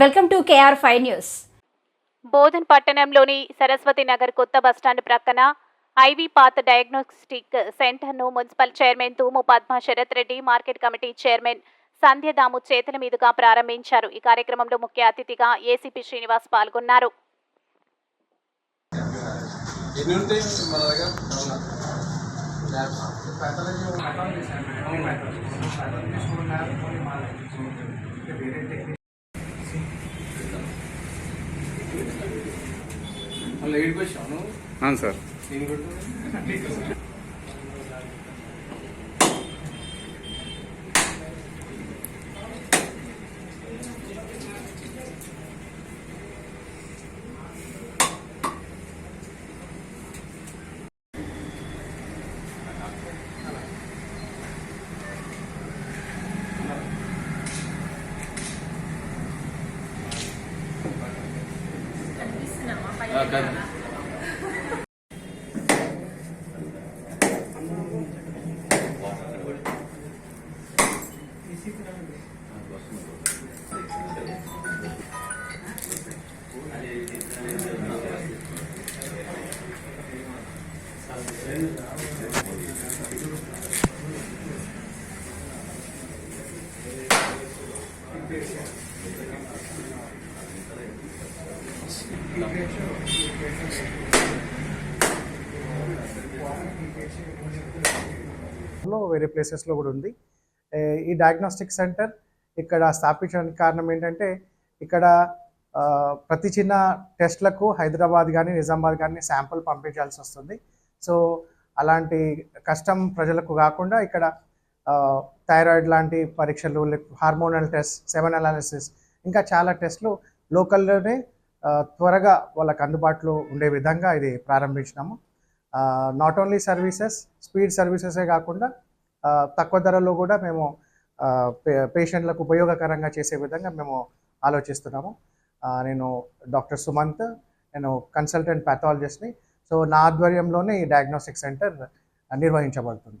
Welcome to K R five news. Bodhan పట్టణంలోని సరస్వతి నగర్ కొత్త bus stand ప్రక్కన ఐవీ పాత్ డయాగ్నోస్టిక్ సెంటర్ను municipal chairman Thumu Padma Sharath Reddy market committee chairman సంధ్యదాము చేతుల మీదుగా ప్రారంభించారు. ఈ కార్యక్రమంలో ముఖ్య అతిథిగా ఏసీపీ శ్రీనివాస్ పాల్గొన్నారు. అవును సార్. నేను కొట్టు లో వేరే ప్లేసెస్లో కూడా ఉంది. ఈ డయాగ్నోస్టిక్ సెంటర్ ఇక్కడ స్థాపించడానికి కారణం ఏంటంటే ఇక్కడ ప్రతి చిన్న టెస్ట్లకు హైదరాబాద్ కానీ నిజామాబాద్ కానీ శాంపుల్ పంపించాల్సి వస్తుంది. సో అలాంటి కష్టం ప్రజలకు కాకుండా ఇక్కడ థైరాయిడ్ లాంటి పరీక్షలు హార్మోనల్ టెస్ట్ సెవెన్ అనాలిసిస్ ఇంకా చాలా టెస్ట్లు లోకల్లోనే త్వరగా వాళ్ళకు అందుబాటులో ఉండే విధంగా ఇది ప్రారంభించినాము. నాట్ ఓన్లీ సర్వీసెస్ స్పీడ్ సర్వీసెసే కాకుండా తక్కువ ధరలో కూడా మేము పే- పేషెంట్లకు ఉపయోగకరంగా చేసే విధంగా మేము ఆలోచిస్తున్నాము. నేను డాక్టర్ సుమంత్ నేను కన్సల్టెంట్ ప్యాథాలజిస్ట్ని సో నా ఆధ్వర్యంలోనే ఈ డయాగ్నోస్టిక్ సెంటర్ నిర్వహించబడుతుంది.